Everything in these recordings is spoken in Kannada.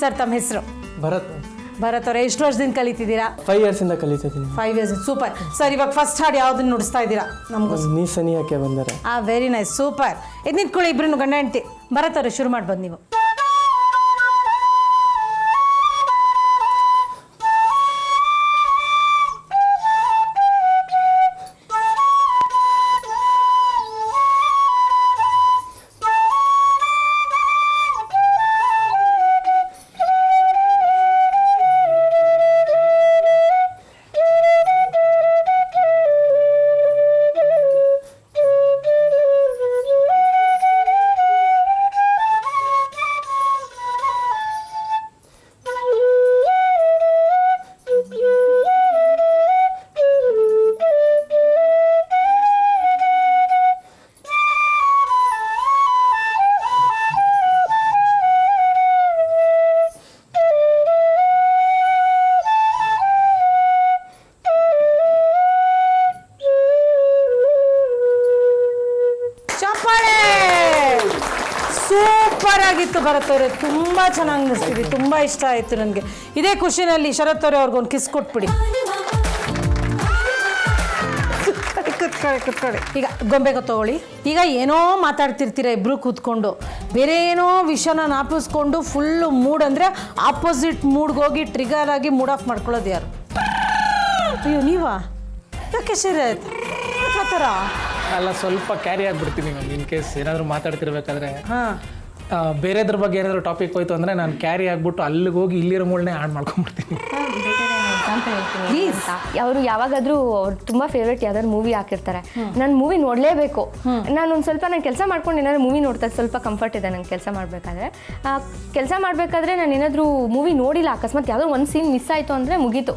ಸರ್ ತಮ್ಮ ಹೆಸರು? ಭರತ್. ಭರತ್ ಅವರೇ ಎಷ್ಟು ವರ್ಷದಿಂದ ಕಲಿತಿದ್ದೀರಾ? ಫೈವ್ ಇಂದ ಕಲಿತಿದ್ದೀನಿ. ಫೈವ್ ಇಯರ್ಸ್ ಸೂಪರ್ ಸರ್ ಇವಾಗ ಫಸ್ಟ್ ಹಾಡ್ ಯಾವ್ದನ್ನ ನುಡಿಸ್ತಾ ಇದ್ದೀರಾ ನಮ್ಗೂ ನೀ ಸನಿಯಕ್ಕೆ ಬಂದರೆ. ಆ ವೆರಿ ನೈಸ್ ಸೂಪರ್ ಇದು ನಿಂತ್ಕೊಳ್ಳಿ ಇಬ್ರು ಗಂಡ ಹೆಂಡ್ತಿ. ಭರತ್ ಅವರೇ ಶುರು ಮಾಡ್ಬೋದು ನೀವು. ಸೂಪರ್ ಆಗಿತ್ತು ಭರತ್ ಅವರೇ. ತುಂಬ ಚೆನ್ನಾಗಿ ನುಡಿಸ್ತೀರಿ. ತುಂಬ ಇಷ್ಟ ಆಯಿತು ನನಗೆ. ಇದೇ ಖುಷಿನಲ್ಲಿ ಶರತ್ ಅವರೇ ಅವ್ರಿಗೊಂದು ಕಿಸ್ ಕೊಟ್ಬಿಡಿ. ಕುತ್ಕೊಳ್ಳಿ, ಕುತ್ಕೊಳ್ಳಿ. ಈಗ ಗೊಂಬೆಗೆ ತಗೊಳ್ಳಿ. ಈಗ ಏನೋ ಮಾತಾಡ್ತಿರ್ತೀರ ಇಬ್ರು ಕೂತ್ಕೊಂಡು. ಬೇರೆ ಏನೋ ವಿಷಯನ ನಾಪಿಸ್ಕೊಂಡು ಫುಲ್ಲು ಮೂಡ್ ಅಂದರೆ ಆಪೋಸಿಟ್ ಮೂಡ್ಗೆ ಹೋಗಿ ಟ್ರಿಗರ್ ಆಗಿ ಮೂಡ್ ಆಫ್ ಮಾಡ್ಕೊಳ್ಳೋದು ಯಾರು? ಅಯ್ಯೋ ನೀವಾ? ಯಾಕೆ ಸರಿ? ಆಯ್ತು ಆ ಥರ ಅಲ್ಲ ಸ್ವಲ್ಪ ಕ್ಯಾರಿ ಆಗ್ಬಿಡ್ತೀನಿ ಮ್ಯಾಮ್ ಇನ್ ಕೇಸ್ ಏನಾದರೂ ಮಾತಾಡ್ತಿರ್ಬೇಕಾದ್ರೆ ಹಾಂ. ಬೇರೆದ್ರ ಬಗ್ಗೆ ಏನಾದರೂ ಟಾಪಿಕ್ ಹೋಯ್ತು ಅಂದರೆ ನಾನು ಕ್ಯಾರಿ ಆಗಿಬಿಟ್ಟು ಅಲ್ಲಿಗೆ ಹೋಗಿ ಇಲ್ಲಿರೋ ಮೂಳನೆ ಆಡ್ ಮಾಡ್ಕೊಂಬಿಡ್ತೀನಿ ಪ್ಲೀಸ್ ಅವರು ಯಾವಾಗಾದ್ರೂ ಅವ್ರು ತುಂಬಾ ಫೇವ್ರೇಟ್ ಯಾವ್ದಾದ್ರು ಮೂವಿ ಹಾಕಿರ್ತಾರೆ. ನಾನು ಮೂವಿ ನೋಡಲೇಬೇಕು. ನಾನು ಒಂದು ಸ್ವಲ್ಪ ನಾನು ಕೆಲಸ ಮಾಡ್ಕೊಂಡು ಏನಾದ್ರು ಮೂವಿ ನೋಡ್ತಾ ಸ್ವಲ್ಪ ಕಂಫರ್ಟ್ ಇದೆ ನಂಗೆ ಕೆಲಸ ಮಾಡಬೇಕಾದ್ರೆ. ಕೆಲಸ ಮಾಡಬೇಕಾದ್ರೆ ನಾನು ಏನಾದರೂ ಮೂವಿ ನೋಡಿಲ್ಲ ಅಕಸ್ಮಾತ್ ಯಾವುದೋ ಒಂದು ಸೀನ್ ಮಿಸ್ ಆಯಿತು ಅಂದರೆ ಮುಗೀತು.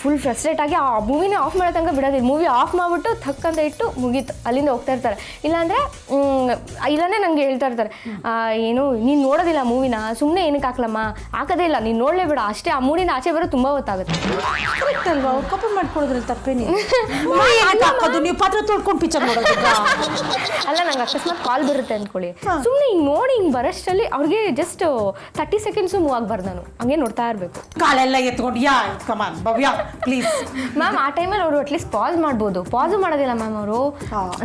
ಫುಲ್ ಫ್ರಸ್ಟ್ರೇಟ್ ಆಗಿ ಆ ಮೂವಿನೇ ಆಫ್ ಮಾಡೋ ತನಕ ಬಿಡೋದಿಲ್ಲ. ಮೂವಿ ಆಫ್ ಮಾಡಿಬಿಟ್ಟು ಥಕ್ ಅಂತ ಇಟ್ಟು ಮುಗೀತು. ಅಲ್ಲಿಂದ ಹೋಗ್ತಾ ಇರ್ತಾರೆ. ಇಲ್ಲಾಂದರೆ ಇಲ್ಲಾಂದರೆ ನನಗೆ ಹೇಳ್ತಾ ಇರ್ತಾರೆ ಏನು ನೀನು ನೋಡೋದಿಲ್ಲ ಮೂವಿನ ಸುಮ್ಮನೆ ಏನಕ್ಕೆ ಹಾಕ್ಲಮ್ಮ? ಹಾಕೋದೇ ಇಲ್ಲ. ನೀನು ನೋಡಲೇ ಬಿಡ. ಅಷ್ಟೇ ಆ ಮೂಡಿನ ಆಚೆ ಬರೋ ತುಂಬ ಹೊತ್ತಾಗುತ್ತೆ ಅಲ್ವಾ? ಕಪ್ಪು ಮಾಡ್ಕೊಳ್ಳೋದ್ರಲ್ಲಿ ತಪ್ಪೇನಿಲ್ಲ ಹಾಕೋದು. ನೀವು ಪಾತ್ರ ತೊಳ್ಕೊಂಡು ಪಿಕ್ಚರ್ ನೋಡೋದು. ಅಲ್ಲ ನಂಗೆ ಅಕಸ್ಮಾತ್ ಕಾಲ್ ಬರುತ್ತೆ ಅಂದ್ಕೊಳ್ಳಿ ಸುಮ್ಮನೆ ಹಿಂಗೆ ನೋಡಿ ಹಿಂಗೆ ಬರೋಷ್ಟರಲ್ಲಿ ಅವ್ರಿಗೆ ಜಸ್ಟ್ ತರ್ಟಿ ಸೆಕೆಂಡ್ಸು ಮೂವ್ ಆಗಬಾರ್ದು ನಾನು. ಹಂಗೆ ನೋಡ್ತಾ ಇರಬೇಕು. ಕಾಲೆಲ್ಲ ಎತ್ಕೊಂಡು yeah come on Bhavya please ma'am ಆ ಟೈಮಲ್ಲಿ ಅವರು ಅಟ್ಲೀಸ್ಟ್ ಪಾಸ್ ಮಾಡ್ಬೋದು. ಪಾಸು ಮಾಡೋದಿಲ್ಲ ಮ್ಯಾಮ್ ಅವರು.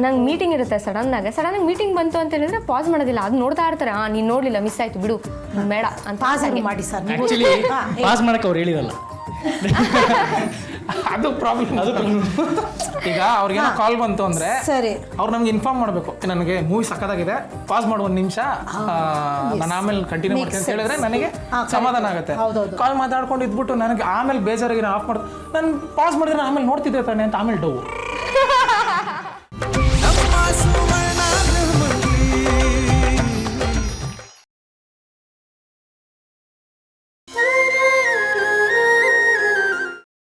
ನಂಗೆ ಮೀಟಿಂಗ್ ಇರುತ್ತೆ ಸಡನ್ ಆಗಿ. ಸಡನ್ ಆಗಿ ಮೀಟಿಂಗ್ ಬಂತು ಅಂತ ಹೇಳಿದ್ರೆ ಪಾಸ್ ಮಾಡೋದಿಲ್ಲ. ಅದು ನೋಡ್ತಾ ಇರ್ತಾರೆ. ಆ ನೀನು ನೋಡಲಿಲ್ಲ ಮಿಸ್ ಆಯ್ತು ಬಿಡು. ಮೇಡ ಬೇಡ ಅಂತ ಪಾಸ್ ಆಗಿ ಮಾಡಿ ಸರ್ ನೀವು. ಪಾಸ್ ಮಾಡಕ್ಕೆ ಅವ್ರು ಹೇಳಿರಲ್ಲ. ಅದು ಪ್ರಾಬ್ಲಮ್ ಅದು ಈಗ ಅವ್ರಿಗೇನೋ ಕಾಲ್ ಬಂತು ಅಂದ್ರೆ ಸರಿ. ಅವ್ರು ನಮ್ಗೆ ಇನ್ಫಾರ್ಮ್ ಮಾಡಬೇಕು. ನನಗೆ ಮೂವಿ ಸಕ್ಕದಾಗಿದೆ ಪಾಸ್ ಮಾಡು ಒಂದು ನಿಮಿಷ. ನಾನು ಆಮೇಲೆ ಕಂಟಿನ್ಯೂ ಮಾಡ್ತೀನಿ ಅಂತ ಹೇಳಿದ್ರೆ ನನಗೆ ಸಮಾಧಾನ ಆಗುತ್ತೆ. ಕಾಲ್ ಮಾತಾಡ್ಕೊಂಡು ಇದ್ಬಿಟ್ಟು ನನಗೆ ಆಮೇಲೆ ಬೇಜಾರಾಗಿ ಆಫ್ ಮಾಡ್. ನಾನು ಪಾಸ್ ಮಾಡಿದ್ರೆ ಆಮೇಲೆ ನೋಡ್ತಿದ್ದೆ ತಾನೆ ಅಂತ ಆಮೇಲೆ ಡೌ.